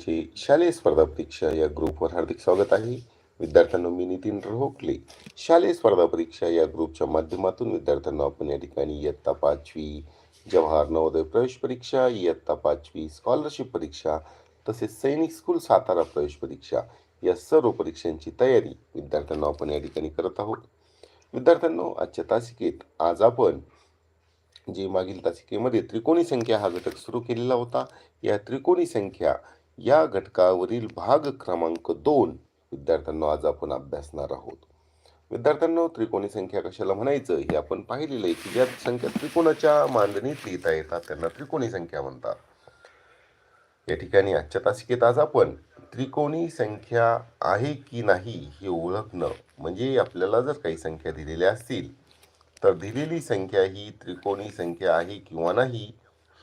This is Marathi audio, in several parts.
विद्यार्थ्यांचे शालेय स्पर्धा परीक्षा या ग्रुपवर हार्दिक स्वागत आहे. विद्यार्थ्यांना मी नितीन रोहकले शालेय स्पर्धा परीक्षा या ग्रुपच्या माध्यमातून विद्यार्थ्यांना आपण या ठिकाणी इयत्ता पाचवी जवाहर नवोदय प्रवेश परीक्षा इयत्ता पाचवी स्कॉलरशिप परीक्षा तसेच सैनिक स्कूल सातारा प्रवेश परीक्षा या सर्व परीक्षांची तयारी विद्यार्थ्यांना आपण या ठिकाणी करत आहोत. विद्यार्थ्यांनो आजच्या तासिकेत आज आपण जी मागील तासिकेमध्ये त्रिकोणी संख्या हा घटक सुरू केलेला होता. या त्रिकोणी संख्या या घटकावरील भाग क्रमांक दोन विद्यार्थ्यांना आज आपण अभ्यासणार आहोत. विद्यार्थ्यांना त्रिकोणी संख्या कशाला म्हणायचं? हे आपण पाहिलेलं आहे की ज्या संख्या त्रिकोणाच्या मांडणीत लिहिता येतात त्यांना त्रिकोणी संख्या म्हणतात. या ठिकाणी आजच्या तासिकेत आज आपण त्रिकोणी संख्या आहे की नाही हे ओळखणं म्हणजे आपल्याला जर काही संख्या दिलेल्या असतील तर दिलेली संख्या ही त्रिकोणी संख्या आहे किंवा नाही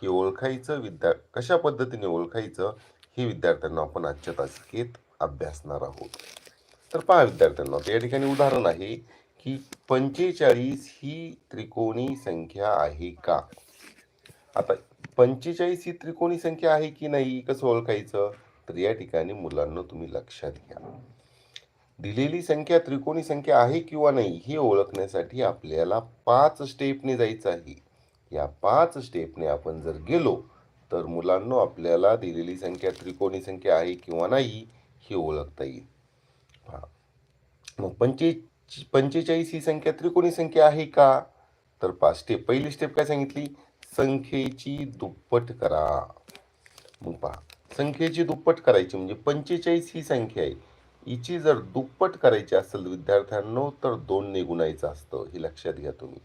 हे ओळखायचं विद्या कशा पद्धतीने ओळखायचं? हे विद्यार्थ्यांना आपण आजच्या तासिकेत अभ्यासणार आहोत. तर पहा विद्यार्थ्यांना या ठिकाणी उदाहरण आहे की पंचेचाळीस ही त्रिकोणी संख्या आहे का? आता पंचेचाळीस ही त्रिकोणी संख्या आहे की नाही कसं ओळखायचं? तर या ठिकाणी मुलांना तुम्ही लक्षात घ्या. दिलेली संख्या त्रिकोणी संख्या आहे किंवा नाही हे ओळखण्यासाठी आपल्याला पाच स्टेपने जायचं आहे. या पाच स्टेपने आपण जर गेलो तर मुलांना आपल्याला दिलेली संख्या त्रिकोणी संख्या आहे किंवा नाही ही ओळखता येईल. हां. मग पंचे पंचेचाळीस ही संख्या त्रिकोणी संख्या आहे का? तर पाच स्टेप पहिली स्टेप काय सांगितली? संख्येची दुप्पट करा. मग पहा संख्येची दुप्पट करायची म्हणजे पंचेचाळीस ही संख्या आहे. हिची जर दुप्पट करायची असेल विद्यार्थ्यांनो तर दोनने गुणायचं असतं हे लक्षात घ्या तुम्ही.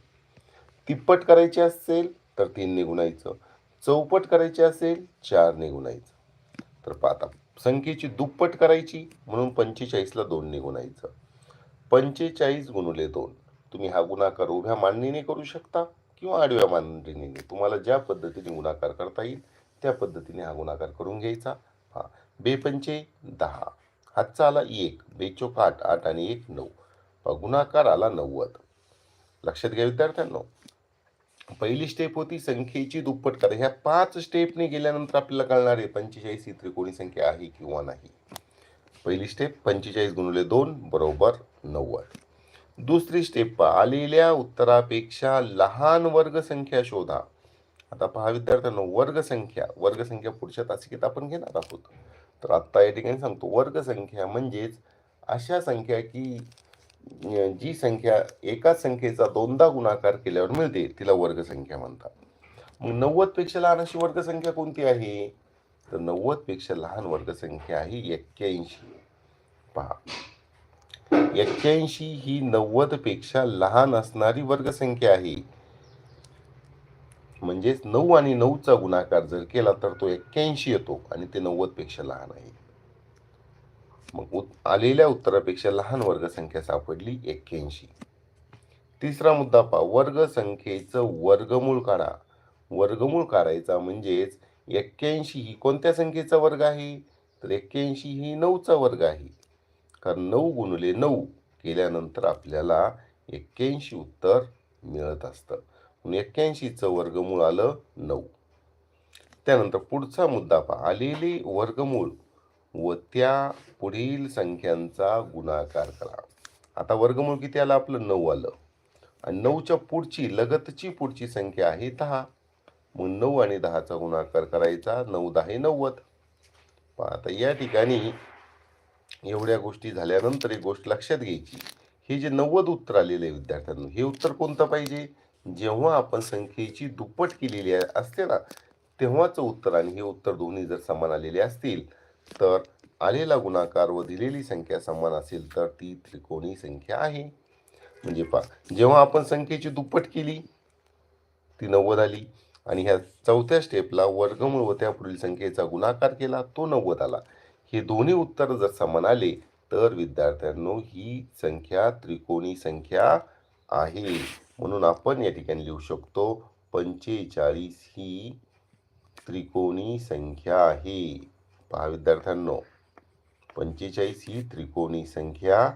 तिप्पट करायची असेल तर तीनने गुणायचं. चौपट करायची असेल चार निघून यायचं. तर पाहता संख्येची दुप्पट करायची म्हणून पंचेचाळीसला दोन निघून यायचं. पंचेचाळीस गुणुले दोन तुम्ही हा गुणाकार उभ्या मांडणीने करू शकता किंवा आडव्या मांडणीने. तुम्हाला ज्या पद्धतीने गुणाकार करता येईल त्या पद्धतीने हा गुणाकार करून घ्यायचा. हा बेपंचे दहा हातचा आला एक बेचोक आठ आठ आणि एक नऊ. पहा, गुणाकार आला नव्वद. लक्षात घ्या विद्यार्थ्यांनो पहिली स्टेप होती संख्येची दुप्पट करा ह्या पाच स्टेपने गेल्यानंतर आपल्याला कळणार आहे पंचेचाळीस ही त्रिकोणी संख्या आहे किंवा नाही. पहिली स्टेप पंचेचाळीस गुणले दोन बरोबर नव्वद. दुसरी स्टेप पहा आलेल्या उत्तरापेक्षा लहान वर्गसंख्या शोधा. आता पहा विद्यार्थ्यांनो वर्गसंख्या वर्गसंख्या पुढच्या तासिकेत आपण घेणार आहोत. तर आत्ता या ठिकाणी सांगतो वर्गसंख्या म्हणजेच अशा संख्या की जी संख्या एकाच संख्येचा दोनदा गुणाकार केल्यावर मिळते तिला वर्गसंख्या म्हणतात. मग नव्वदपेक्षा लहान अशी वर्गसंख्या कोणती आहे? तर नव्वदपेक्षा लहान वर्गसंख्या आहे एक्क्याऐंशी. पहा. एक्क्याऐंशी ही नव्वदपेक्षा लहान असणारी वर्गसंख्या आहे. म्हणजेच नऊ आणि नऊचा गुणाकार जर केला तर तो एक्क्याऐंशी येतो आणि ते नव्वदपेक्षा लहान आहे. मग उत- आलेल्या उत्तरापेक्षा लहान वर्गसंख्या सापडली एक्क्याऐंशी. तिसरा मुद्दा पहा. वर्गसंख्येचं वर्गमूळ काढा. वर्गमूळ काढायचा म्हणजेच एक्क्याऐंशी ही कोणत्या संख्येचा वर्ग आहे? तर एक्क्याऐंशी ही नऊचा वर्ग आहे. कारण नऊ गुणले नऊ केल्यानंतर आपल्याला एक्क्याऐंशी उत्तर मिळत असतं. म्हणून एक्क्याऐंशीचं वर्गमूळ आलं नऊ. त्यानंतर पुढचा मुद्दा पहा. आलेले वर्गमूळ व त्या पुढील संख्यांचा गुणाकार करा. आता वर्गमूळ किती आलं? आपलं नऊ आलं. आणि नऊच्या पुढची लगतची पुढची संख्या आहे दहा. मग नऊ आणि दहाचा गुणाकार करायचा. नऊ दहा नव्वद. आता या ठिकाणी एवढ्या गोष्टी झाल्यानंतर एक गोष्ट लक्षात घ्यायची. हे जे नव्वद उत्तर आलेलं आहे विद्यार्थ्यांना हे उत्तर कोणतं पाहिजे? जेव्हा आपण संख्येची दुप्पट केलेली असते ना तेव्हाचं उत्तर आणि हे उत्तर दोन्ही जर समान आलेले असतील तर आलेला गुणाकार व दिलेली संख्या समान असेल तर ती त्रिकोणी संख्या आहे. म्हणजे पहा जेव्हा आपण संख्येची दुप्पट केली ती नव्वद आली आणि ह्या चौथ्या स्टेपला वर्गमूळ व त्यापुढील संख्येचा गुणाकार केला तो नव्वद आला. हे दोन्ही उत्तर जर समान आले तर विद्यार्थ्यांनो ही संख्या त्रिकोणी संख्या आहे. म्हणून आपण या ठिकाणी लिहू शकतो पंचेचाळीस ही त्रिकोणी संख्या आहे. पहा विद्यार्थ्यांनो पंचेचाळीस ही त्रिकोणी संख्या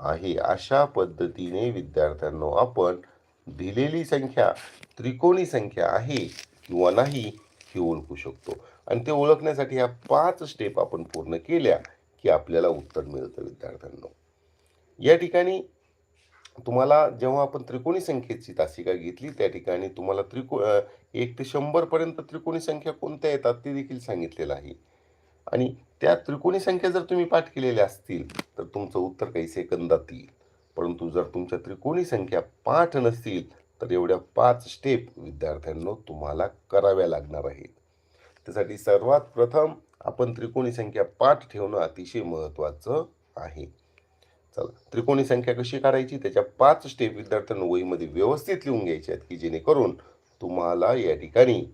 आहे. अशा पद्धतीने विद्यार्थ्यांनो आपण दिलेली संख्या त्रिकोणी संख्या आहे किंवा नाही हे ओळखू शकतो. आणि ते ओळखण्यासाठी ह्या पाच स्टेप आपण पूर्ण केल्या की आपल्याला उत्तर मिळतं विद्यार्थ्यांनो. या ठिकाणी तुम्हाला जेव्हा आपण त्रिकोणी संख्येची तासिका घेतली त्या ठिकाणी तुम्हाला त्रिको एक ते शंभरपर्यंत त्रिकोणी संख्या कोणत्या येतात ते देखील सांगितलेलं आहे. आणि त्या त्रिकोणी संख्या जर तुम्ही पाठ केलेल्या असतील तर तुमचं उत्तर काही सेकंदात येईल. परंतु जर तुमच्या त्रिकोणी संख्या पाठ नसतील तर एवढ्या पाच स्टेप विद्यार्थ्यांना तुम्हाला कराव्या लागणार आहेत. त्यासाठी सर्वात प्रथम आपण त्रिकोणी संख्या पाठ ठेवणं अतिशय महत्त्वाचं आहे. चला त्रिकोणी संख्या कशी काढायची? त्याच्या पाच स्टेप विद्यार्थ्यांना वहीमध्ये व्यवस्थित लिहून घ्यायच्या आहेत की जेणेकरून तुम्हाला या ठिकाणी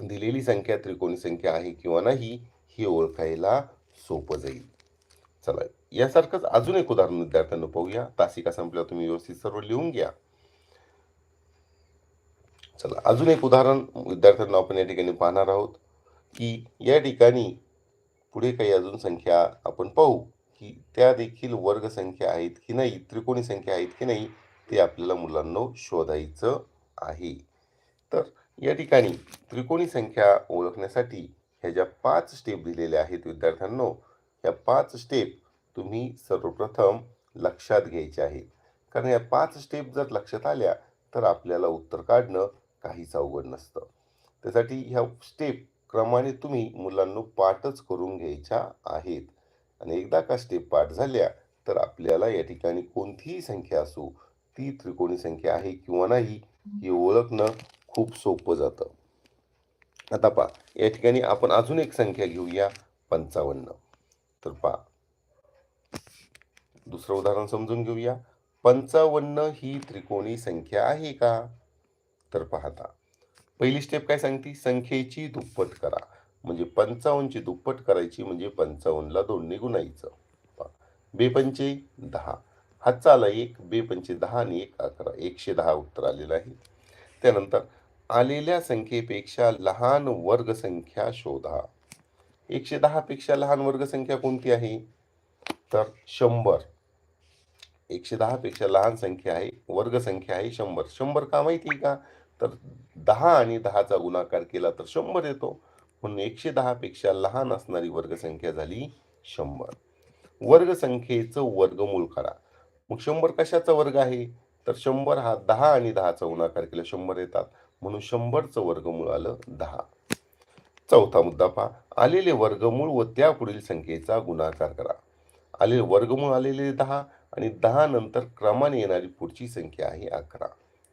दिलेली संख्या त्रिकोणी संख्या आहे किंवा नाही हे ओळखायला सोपं जाईल. चला यासारखंच अजून एक उदाहरण विद्यार्थ्यांना पाहूया. तासिका संपल्यावर तुम्ही व्यवस्थित सर्व लिहून घ्या. चला अजून एक उदाहरण विद्यार्थ्यांना आपण या ठिकाणी पाहणार आहोत की या ठिकाणी पुढे काही अजून संख्या आपण पाहू की त्या देखील वर्ग संख्या आहेत की नाही त्रिकोणी संख्या आहेत की नाही ते आपल्याला मुलांना शोधायचं आहे. तर या ठिकाणी त्रिकोणी संख्या ओळखण्यासाठी ह्या ज्या पाच स्टेप दिलेल्या आहेत विद्यार्थ्यांनो ह्या पाच स्टेप तुम्ही सर्वप्रथम लक्षात घ्यायच्या आहेत. कारण या पाच स्टेप जर लक्षात आल्या तर आपल्याला उत्तर काढणं काहीच अवघड नसतं. त्यासाठी ह्या स्टेप क्रमाने तुम्ही मुलांना पाठच करून घ्यायच्या आहेत. आणि एकदा का स्टेप पाठ झाल्या तर आपल्याला या ठिकाणी कोणतीही संख्या असो ती त्रिकोणी संख्या आहे किंवा नाही हे ओळखणं खूप सोपं जातं. आता पहा या ठिकाणी आपण अजून एक संख्या घेऊया पंचावन्न. तर पहा दुसरं उदाहरण समजून घेऊया. पंचावन्न ही त्रिकोणी संख्या आहे का? तर पाहता पहिली स्टेप काय सांगते? संख्येची दुप्पट करा. म्हणजे पंचावन्नची दुप्पट करायची म्हणजे पंचावन्नला दोनने गुणायचं. पहा. बेपंचे दहा. हातचा आला एक बेपंचे दहा आणि एक अकरा. एकशे दहा उत्तर आलेलं आहे. त्यानंतर आलेल्या संख्येपेक्षा लहान वर्गसंख्या शोधा. एकशे दहापेक्षा लहान वर्गसंख्या कोणती आहे? तर शंभर. एकशे दहापेक्षा लहान संख्या आहे वर्गसंख्या आहे शंभर. शंभर का माहिती आहे का? तर दहा आणि दहाचा गुणाकार केला तर शंभर येतो. म्हणून एकशे दहापेक्षा लहान असणारी वर्गसंख्या झाली शंभर. वर्गसंख्येचं वर्गमूळ करा मग शंभर कशाचा वर्ग आहे? तर शंभर हा दहा आणि दहाचा गुणाकार केला शंभर येतात. म्हणून शंभरचं वर्गमूळ आलं दहा. चौथा मुद्दा पहा. आलेले वर्गमूळ व त्या पुढील संख्येचा गुणाकार करा. आलेले वर्गमूळ आलेले दहा आणि दहा नंतर क्रमाने येणारी पुढची संख्या आहे अकरा.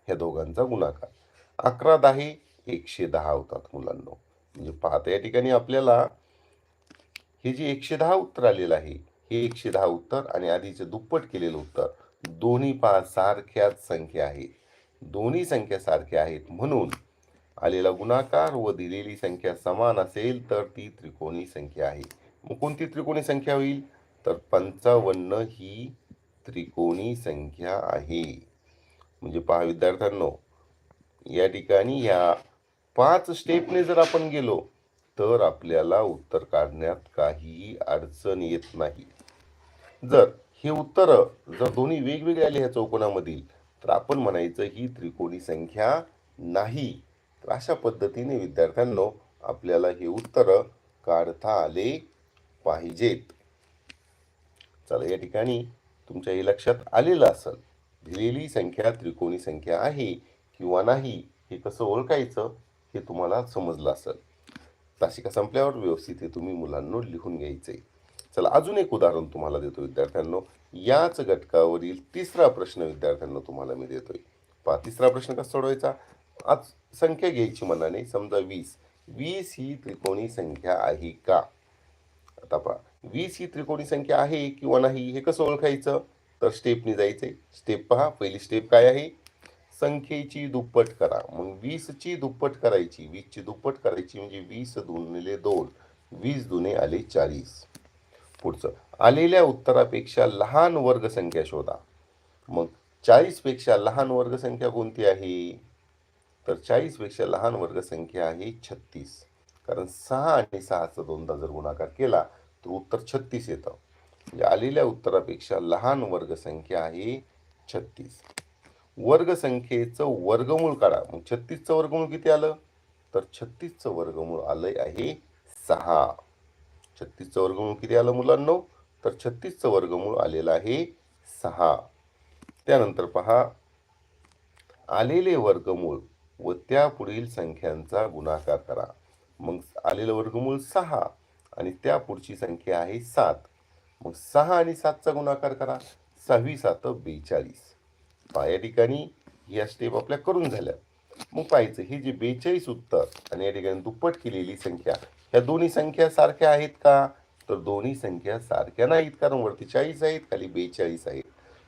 ह्या दोघांचा गुणाकार. अकरा दहा एकशे दहा होतात मुलांना. म्हणजे पाहता या ठिकाणी आपल्याला हे जे एकशे दहा उत्तर आलेलं आहे हे एकशे दहा उत्तर आणि आधीचे दुप्पट केलेलं उत्तर दोन्ही पहा सारख्याच संख्या आहेत. दोन्ही संख्या सारख्या आहेत. म्हणून आलेला गुणाकार व दिलेली संख्या समान असेल तर ती त्रिकोणी संख्या आहे. मग कोणती त्रिकोणी संख्या होईल? तर पंचावन्न ही त्रिकोणी संख्या आहे. म्हणजे पहा विद्यार्थ्यांनो या ठिकाणी या पाच स्टेपने जर आपण गेलो तर आपल्याला उत्तर काढण्यात काहीही अडचण येत नाही. जर हे उत्तर जर दोन्ही वेगवेगळे आले ह्या चौकोनामधील तर आपण म्हणायचं ही त्रिकोणी संख्या नाही. तर अशा पद्धतीने विद्यार्थ्यांनो आपल्याला हे उत्तर काढता आले पाहिजेत. चला या ठिकाणी तुमच्या हे लक्षात आलेलं असेल दिलेली संख्या त्रिकोणी संख्या आहे किंवा नाही हे कसं ओळखायचं हे तुम्हाला समजलं असेल. तासिका संपल्यावर व्यवस्थित हे तुम्ही मुलांना लिहून घ्यायचे. चला अजून एक उदाहरण तुम्हाला देतो विद्यार्थ्यांनो. याच घटकावरील तिसरा प्रश्न विद्यार्थ्यांना तुम्हाला मी देतोय. पहा तिसरा प्रश्न कसा सोडवायचा? आज संख्या घ्यायची मनाने समजा वीस. वीस ही त्रिकोणी संख्या आहे का? आता पहा वीस ही त्रिकोणी संख्या आहे किंवा नाही हे कसं ओळखायचं? तर स्टेपनी जायचंय. स्टेप पहा पहिली स्टेप काय आहे? संख्येची दुप्पट करा. मग वीसची दुप्पट करायची. वीसची दुप्पट करायची म्हणजे वीस दुनिले दोन. वीस दुने आले चाळीस. पुढचं. आलेल्या उत्तरापेक्षा लहान वर्गसंख्या शोधा. मग चाळीसपेक्षा लहान वर्गसंख्या कोणती आहे? तर चाळीसपेक्षा लहान वर्गसंख्या आहे छत्तीस. कारण सहा आणि सहाचा दोनदा जर गुणाकार केला तर उत्तर छत्तीस येतं. म्हणजे आलेल्या उत्तरापेक्षा लहान वर्गसंख्या आहे छत्तीस. वर्गसंख्येचं वर्गमूळ काढा. मग छत्तीसचं वर्गमूळ किती आलं? तर छत्तीसचं वर्गमूळ आलं आहे सहा. छत्तीसचं वर्गमूळ किती आलं मुलांनो? तर छत्तीसचं वर्गमूळ आलेलं आहे सहा. त्यानंतर पहा आलेले वर्गमूळ व त्या पुढील संख्यांचा गुणाकार करा. मग आलेलं वर्गमूळ सहा आणि त्या पुढची संख्या आहे सात. मग सहा आणि सातचा गुणाकार करा. सहावी सात बेचाळीस. पहा या ठिकाणी या स्टेप आपल्या करून झाल्या. मग पाहायचं हे जे बेचाळीस उत्तर आणि या ठिकाणी दुप्पट केलेली संख्या ह्या दोन्ही संख्या सारख्या आहेत का? तर दोन्ही संख्या सारख्या नाहीत कारण वरती चाळीस आहेत खाली बेचाळीस आहेत.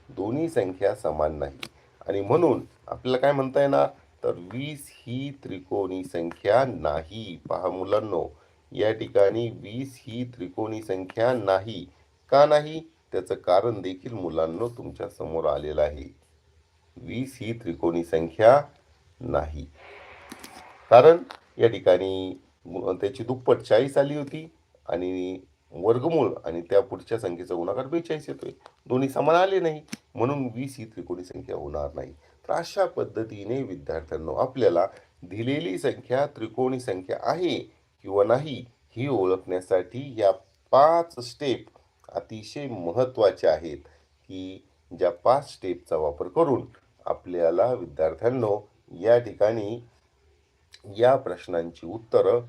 दोन्ही संख्या समान नाही. आणि म्हणून आपल्याला काय म्हणता येणार? तर वीस ही त्रिकोणी संख्या नाही. पहा मुलांनो या ठिकाणी वीस ही त्रिकोणी संख्या नाही. का नाही? त्याचं कारण देखील मुलांनो तुमच्यासमोर आलेलं आहे. वीस ही त्रिकोणी संख्या नाही. कारण या ठिकाणी त्याची दुप्पट चाळीस आली होती आणि वर्गमूळ आणि त्या पुढच्या संख्येचा गुणाकार बेचाळीस येतोय. दोन्ही समान आले नाही. म्हणून वीस ही त्रिकोणी संख्या होणार नाही. तर अशा पद्धतीने विद्यार्थ्यांनो आपल्याला दिलेली संख्या त्रिकोणी संख्या आहे किंवा नाही ही ओळखण्यासाठी या पाच स्टेप अतिशय महत्त्वाच्या आहेत की ज्या पाच स्टेपचा वापर करून आपल्याला विद्यार्थ्यांनो या ठिकाणी या प्रश्नांची उत्तरं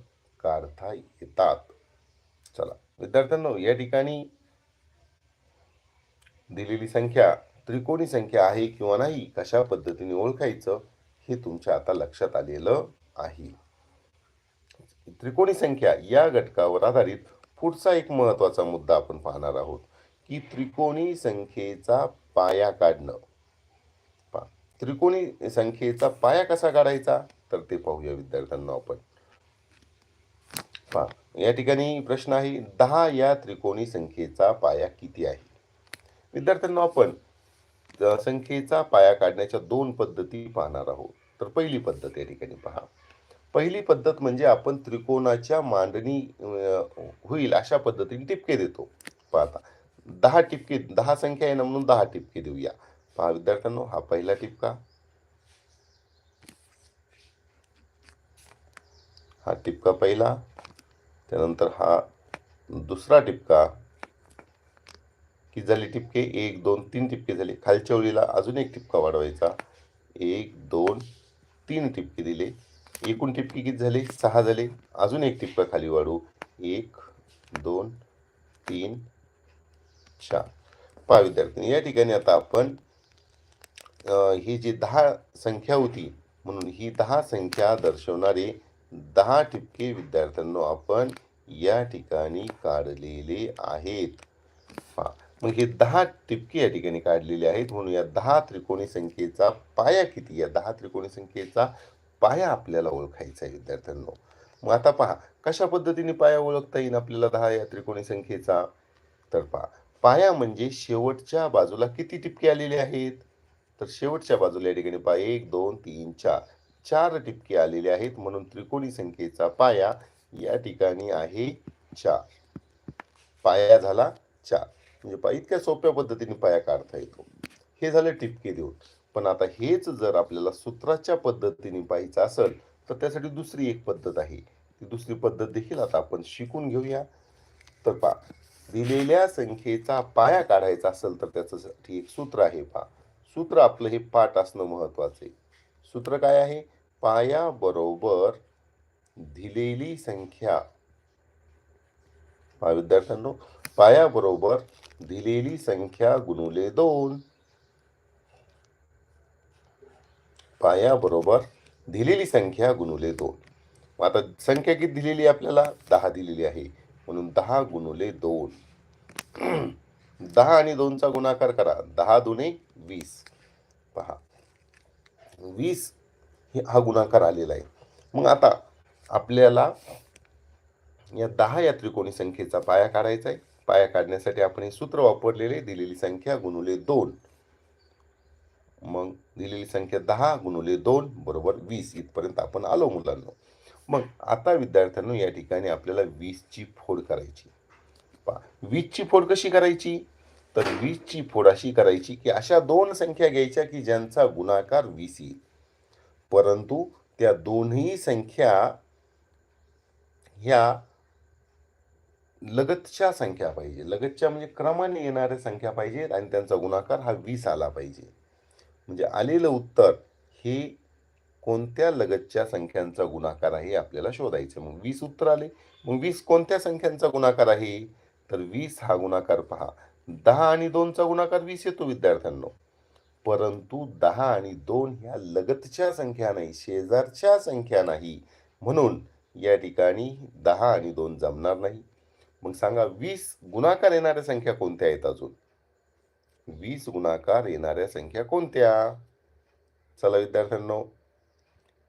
काढता येतात. चला. विद्यार्थ्यांनो या ठिकाणी दिलेली संख्या त्रिकोणी संख्या आहे किंवा नाही कशा पद्धतीने ओळखायचं हे तुमच्या आता लक्षात आलेलं आहे. त्रिकोणी संख्या या घटकावर आधारित पुढचा एक महत्त्वाचा मुद्दा आपण पाहणार आहोत की त्रिकोणी संख्येचा पाया काढणं. पा त्रिकोणी संख्येचा पाया कसा काढायचा? तर ते पाहूया विद्यार्थ्यांना आपण. पा या ठिकाणी प्रश्न आहे दहा या त्रिकोणी संख्येचा पाया किती आहे? विद्यार्थ्यांना आपण संख्येचा पाया काढण्याच्या दोन पद्धती पाहणार आहोत. तर पहिली पद्धत या ठिकाणी पहा. पहिली पद्धत म्हणजे आपण त्रिकोणाच्या मांडणी होईल अशा पद्धतीने टिपके देतो. पाहता दहा टिपके दहा संख्या आहे ना म्हणून दहा टिपके देऊया. पहा विद्यार्थ्यांनो हा पहिला टिपका. हा टिपका पहिला. त्यानंतर हा दुसरा टिपका किती झाले टिपके एक दोन तीन टिपके झाले. खालच्या ओळीला अजून एक टिपका वाढवायचा. एक दोन तीन टिपके दिले. एकूण टिपके किती झाले? सहा झाले. अजून एक टिपका खाली वाढवू. एक दोन तीन चार. पहा विद्यार्थी या ठिकाणी आता आपण ही जी दहा संख्या होती म्हणून ही दहा संख्या दर्शवणारे दहा टिपके विद्यार्थ्यांनो आपण या ठिकाणी काढलेले आहेत. पहा मग हे दहा टिपके या ठिकाणी काढलेले आहेत. म्हणून या दहा त्रिकोणी संख्येचा पाया किती? या दहा त्रिकोणी संख्येचा पाया आपल्याला ओळखायचा आहे विद्यार्थ्यांनो. मग आता पहा कशा पद्धतीने पाया ओळखता येईल आपल्याला दहा या त्रिकोणी संख्येचा? तर पहा पाया म्हणजे शेवटच्या बाजूला किती टिपके आलेले आहेत? तर शेवटच्या बाजूला या ठिकाणी पहा एक दोन तीन चार. चार टिपके आलेले आहेत म्हणून त्रिकोणी संख्येचा पाया या ठिकाणी आहे चार. पाया झाला चार. म्हणजे इतक्या सोप्या पद्धतीने पाया काढता येतो. हे झालं टिपके देऊन. पण आता हेच जर आपल्याला सूत्राच्या पद्धतीने पाहायचं असेल तर त्यासाठी दुसरी एक पद्धत आहे. ती दुसरी पद्धत देखील आता आपण शिकून घेऊया. तर पहा दिलेल्या संख्येचा पाया काढायचा असेल तर त्याच्यासाठी एक सूत्र आहे पहा. सूत्र आपलं हे पाठ असणं महत्वाचं आहे. सूत्र काय आहे? पायाबरोबर दिलेली संख्या. पहा विद्यार्थ्यांनो पायाबरोबर दिलेली संख्या गुणुले दोन. पायाबरोबर दिलेली संख्या गुणुले दोन. आता संख्या किती दिलेली आपल्याला? दहा दिलेली आहे. म्हणून दहा गुणुले दोन. दहा आणि दोनचा गुणाकार करा. दहा दुने वीस. पहा. वीस हे हा गुणाकार आलेला आहे. मग आता आपल्याला या दहा या त्रिकोणी संख्येचा पाया काढायचा आहे. पाया काढण्यासाठी आपण हे सूत्र वापरलेले दिलेली संख्या गुणुले दोन. मग दिलेली संख्या दहा गुणुले दोन बरोबर वीस इथपर्यंत आपण आलो मुलांना. मग आता विद्यार्थ्यांनो या ठिकाणी आपल्याला वीसची फोड करायची. पहा वीसची फोड कशी करायची? तर वीसची फोड अशी करायची की अशा दोन संख्या घ्यायच्या की ज्यांचा गुणाकार वीस येईल. परंतु त्या दोन्ही संख्या ह्या लगतच्या संख्या पाहिजे. लगतच्या म्हणजे क्रमाने येणाऱ्या संख्या पाहिजेत आणि त्यांचा गुणाकार हा वीस आला पाहिजे. म्हणजे आलेलं उत्तर हे कोणत्या लगतच्या संख्यांचा गुणाकार आहे आपल्याला शोधायचं मग वीस उत्तर आले. मग वीस कोणत्या संख्यांचा गुणाकार आहे? तर वीस हा गुणाकार पहा. दहा आणि दोनचा गुणाकार वीस येतो विद्यार्थ्यांनो. परंतु दहा आणि दोन ह्या लगतच्या संख्या नाही शेजारच्या संख्या नाही. म्हणून या ठिकाणी दहा आणि दोन जमणार नाही. मग सांगा वीस गुणाकार येणाऱ्या संख्या कोणत्या आहेत अजून? वीस गुणाकार येणाऱ्या संख्या कोणत्या? चला विद्यार्थ्यांनो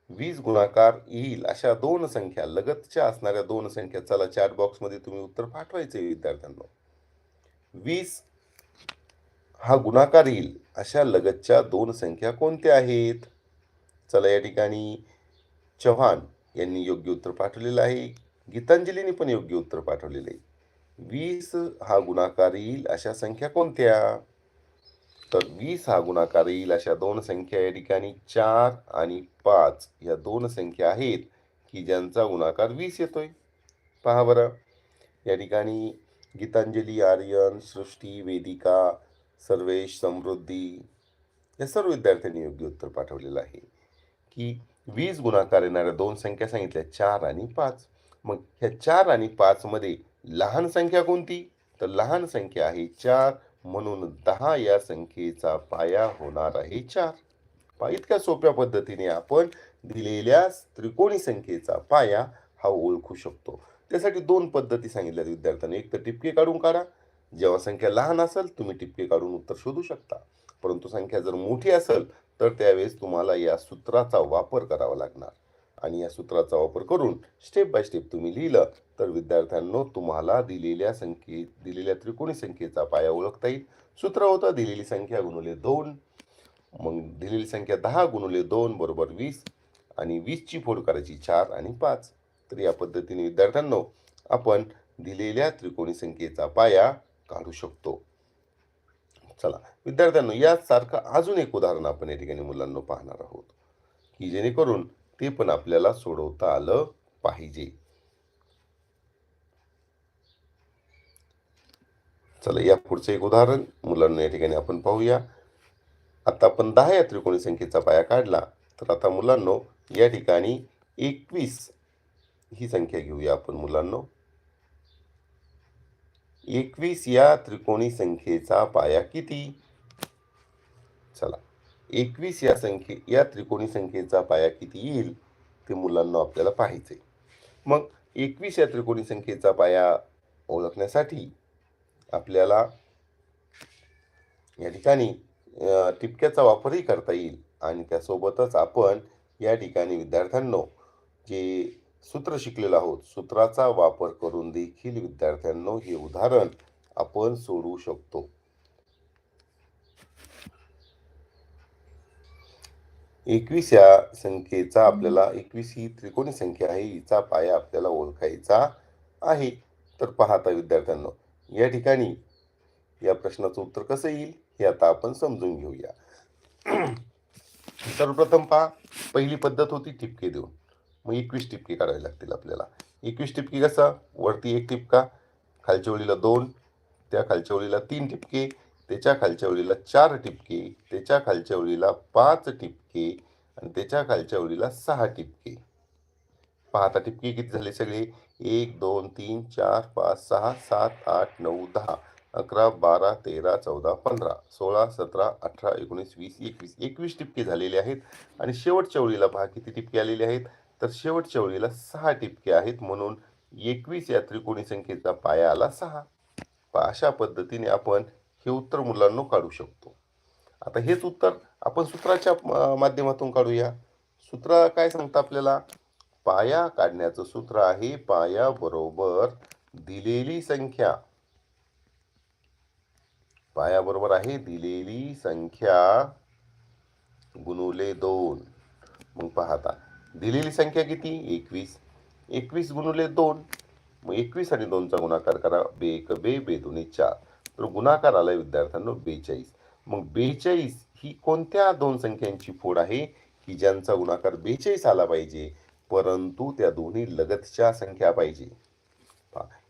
वीस गुणाकार येईल अशा दोन संख्या लगतच्या असणाऱ्या दोन संख्या चला चॅट बॉक्समध्ये तुम्ही उत्तर पाठवायचे विद्यार्थ्यांनो. वीस हा गुणाकार येईल. अशा लगतच्या दोन संख्या कोणत्या आहेत? चला या ठिकाणी चव्हाण यांनी योग्य उत्तर पाठवलेलं आहे. गीतांजलीने पण योग्य उत्तर पाठवलेलं आहे. वीस हा गुणाकार येईल अशा संख्या कोणत्या? तर वीस हा गुणाकार येईल अशा दोन संख्या या ठिकाणी चार आणि पाच या दोन संख्या आहेत की ज्यांचा गुणाकार वीस येतोय. पहा बरं. या ठिकाणी गीतांजली आर्यन सृष्टी वेदिका सर्वेश समृद्धी या सर्व विद्यार्थ्यांनी योग्य उत्तर पाठवलेलं आहे की वीस गुणाकार येणाऱ्या दोन संख्या सांगितल्या चार आणि पाच. मग ह्या चार आणि पाचमध्ये लहान संख्या कोणती? तर लहान संख्या आहे चार म्हणून दहा या संख्येचा पाया होणार आहे चार. इतक्या सोप्या पद्धतीने आपण दिलेल्या त्रिकोणी संख्येचा पाया हा ओळखू शकतो. त्यासाठी दोन पद्धती सांगितल्या विद्यार्थ्यांनी. एक तर टिपके काढून काढा. जेव्हा संख्या लहान असेल तुम्ही टिपके काढून उत्तर शोधू शकता. परंतु संख्या जर मोठी असेल तर त्यावेळेस तुम्हाला या सूत्राचा वापर करावा लागणार. आणि या सूत्राचा वापर करून स्टेप बाय स्टेप तुम्ही लिहिलं तर विद्यार्थ्यांनो तुम्हाला दिलेल्या संख्ये दिलेल्या त्रिकोणी संख्येचा पाया ओळखता येईल. सूत्र होतं दिलेली संख्या गुणुले दोन. मग दिलेली संख्या दहा गुणुले दोन बरोबर वीस. आणि वीसची फोड करायची चार आणि पाच. तर या पद्धतीने विद्यार्थ्यांनो आपण दिलेल्या त्रिकोणी संख्येचा पाया काढू शकतो. चला विद्यार्थ्यांनो यासारखं अजून एक उदाहरण आपण या ठिकाणी मुलांना पाहणार आहोत की जेणेकरून ते पण आपल्याला सोडवता आलं पाहिजे. चला या पुढचं एक उदाहरण मुलांना या ठिकाणी आपण पाहूया. आता आपण दहा या त्रिकोणी संख्येचा पाया काढला तर आता मुलांनो या ठिकाणी एकवीस ही संख्या घेऊया आपण मुलांनो. एकवीस या त्रिकोणी संख्येचा पाया किती? चला एकवीस या संख्ये या त्रिकोणी संख्येचा पाया किती येईल? ते मुलांना आपल्याला पाहायचे मग एकवीस या त्रिकोणी संख्येचा पाया ओळखण्यासाठी आपल्याला या ठिकाणी टिपक्याचा वापरही करता येईल. आणि त्यासोबतच आपण या ठिकाणी विद्यार्थ्यांनो जे सूत्र शिकलेला आहोत. सूत्राचा वापर करून देखील विद्यार्थ्यांनो हे उदाहरण आपण सोडवू शकतो. एकवीस या संख्येचा आपल्याला एकवीस ही त्रिकोणी संख्या आहे. हिचा पाया आपल्याला ओळखायचा आहे. तर पाहता विद्यार्थ्यांनो या ठिकाणी या प्रश्नाचं उत्तर कसं येईल? हे आता आपण समजून घेऊया. सर्वप्रथम पहा पहिली पद्धत होती ठिपके देऊन. मग एकवीस टिपके काढावे लागतील आपल्याला. एकवीस टिपके कसा? वरती एक टिपका खालच्या ओळीला दोन त्या खालच्या ओळीला तीन टिपके त्याच्या खालच्या ओळीला चार टिपके त्याच्या खालच्या ओळीला पाच टिपके आणि त्याच्या खालच्या ओळीला सहा टिपके. पाहता टिपके किती झाले सगळे? एक दोन तीन चार पाच सहा सात आठ नऊ दहा अकरा बारा तेरा चौदा पंधरा सोळा सतरा अठरा एकोणीस वीस एकवीस. एकवीस टिपके झालेले आहेत आणि शेवटच्या ओळीला पहा किती टिपके आलेले आहेत. तर शेवटच्या ओळीला सहा टिपके आहेत म्हणून एकवीस या त्रिकोणी संख्येचा पाया आला सहा. अशा पद्धतीने आपण हे उत्तर मुलांना काढू शकतो. आता हेच उत्तर आपण सूत्राच्या माध्यमातून काढूया. सूत्र काय सांगतं आपल्याला? पाया काढण्याचं सूत्र आहे पाया बरोबर दिलेली संख्या. पाया बरोबर आहे दिलेली संख्या गुणुले दोन. मग पाहता. दिलेली संख्या किती? एकवीस. एकवीस गुणुले दोन. मग एकवीस आणि दोनचा गुणाकार करा. बे एक बे बे दोन्ही चार. तर गुणाकार आलाय विद्यार्थ्यांनो बेचाळीस. मग बेचाळीस ही कोणत्या दोन संख्यांची फोड आहे? की ज्यांचा गुणाकार बेचाळीस आला पाहिजे परंतु त्या दोन्ही लगतच्या संख्या पाहिजे.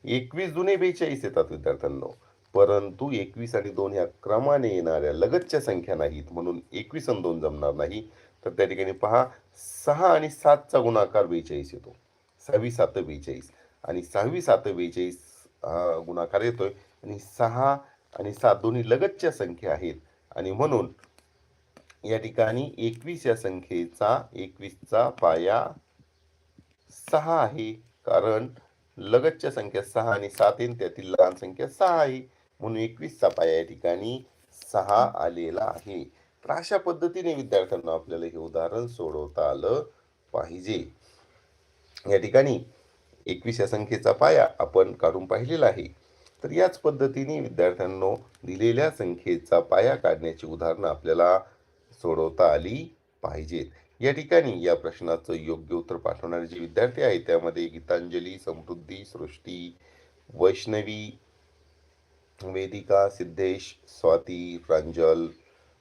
एकवीस जुने बेचाळीस येतात विद्यार्थ्यांनो. परंतु एकवीस आणि दोन ह्या क्रमाने येणाऱ्या लगतच्या संख्या नाहीत म्हणून एकवीस आणि दोन जमणार नाही. तर त्या ठिकाणी पहा सहा आणि सातचा गुणाकार बेचाळीस येतो. सहावी सात बेचाळीस. आणि सहावी सात बेचाळीस हा गुणाकार येतोय. आणि सहा आणि सात दोन्ही लगतच्या संख्या आहेत. आणि म्हणून या ठिकाणी एकवीस या संख्येचा एकवीसचा पाया सहा आहे. कारण लगतच्या संख्या सहा आणि सात येईल त्यातील लहान संख्या सहा आहे. म्हणून एकवीसचा पाया या ठिकाणी सहा आलेला आहे. तर अशा पद्धतीने विद्यार्थ्यांना आपल्याला हे उदाहरण सोडवता आलं पाहिजे. या ठिकाणी एकवीस या संख्येचा पाया आपण काढून पाहिलेला आहे. तर याच पद्धतीने विद्यार्थ्यांनो दिलेल्या संख्येचा पाया काढण्याची उदाहरणं आपल्याला सोडवता आली पाहिजेत. या ठिकाणी या प्रश्नाचं योग्य उत्तर पाठवणारे जे विद्यार्थी आहेत त्यामध्ये गीतांजली समृद्धी सृष्टी वैष्णवी वेदिका सिद्धेश स्वाती प्रांजल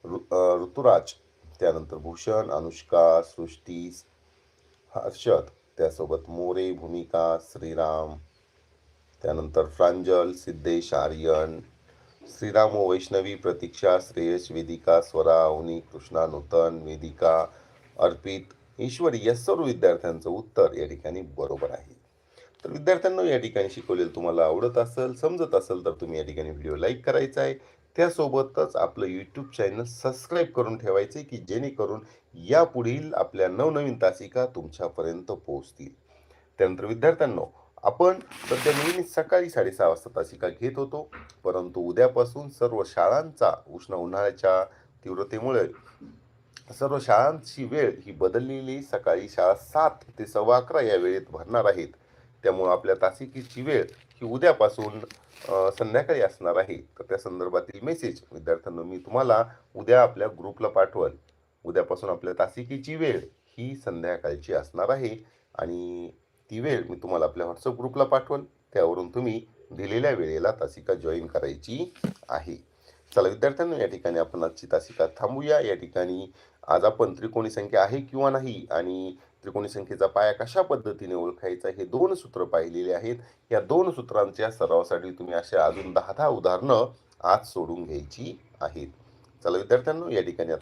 ऋतुराज त्यानंतर भूषण अनुष्का सृष्टी हर्षद त्यासोबत मोरे भूमिका श्रीराम त्यानंतर प्रांजल सिद्धेश आर्यन श्रीराम वैष्णवी प्रतीक्षा श्रेयश वेदिका स्वरा अवनी कृष्णा नूतन वेदिका अर्पित ईश्वरी या सर्व विद्यार्थ्यांचं उत्तर या ठिकाणी बरोबर आहे. तर विद्यार्थ्यांना या ठिकाणी शिकवलेलं तुम्हाला आवडत असेल समजत असेल तर तुम्ही या ठिकाणी व्हिडिओ लाईक करायचा आहे. त्यासोबतच आपलं यूट्यूब चॅनल सबस्क्राईब करून ठेवायचे की जेणेकरून यापुढील आपल्या नवनवीन तासिका तुमच्यापर्यंत पोहोचतील. त्यानंतर विद्यार्थ्यांनो आपण सध्या नेहमी सकाळी साडेसहा वाजता तासिका घेत होतो परंतु उद्यापासून सर्व शाळांचा उष्ण उन्हाळ्याच्या तीव्रतेमुळे सर्व शाळांची वेळ ही बदललेली सकाळी शाळा सात ते सव्वा अकरा या वेळेत भरणार आहेत. त्यामुळं आपल्या तासिकेची वेळ की उद्यापासून संध्याकाळी असणार आहे. तर त्या संदर्भातील मेसेज विद्यार्थ्यांना मी तुम्हाला उद्या आपल्या ग्रुपला पाठवल. उद्यापासून आपल्या तासिकेची वेळ ही संध्याकाळची असणार आहे आणि ती वेळ मी तुम्हाला आपल्या व्हॉट्सअप ग्रुपला पाठवल. त्यावरून तुम्ही दिलेल्या वेळेला तासिका जॉईन करायची आहे. चला विद्यार्थ्यांना या ठिकाणी आपण आजची तासिका थांबूया. या ठिकाणी आज आपण त्रिकोणी संख्या आहे किंवा नाही आणि त्रिकोणी संख्येचा पाया कशा पद्धतीने ओळखायचा हे दोन सूत्र पाहिलेले आहेत. या दोन सूत्रांच्या सरावासाठी तुम्ही अशा अजून दहा दहा उदाहरणं आज सोडून घ्यायची आहेत. चला विद्यार्थ्यांनो या ठिकाणी आता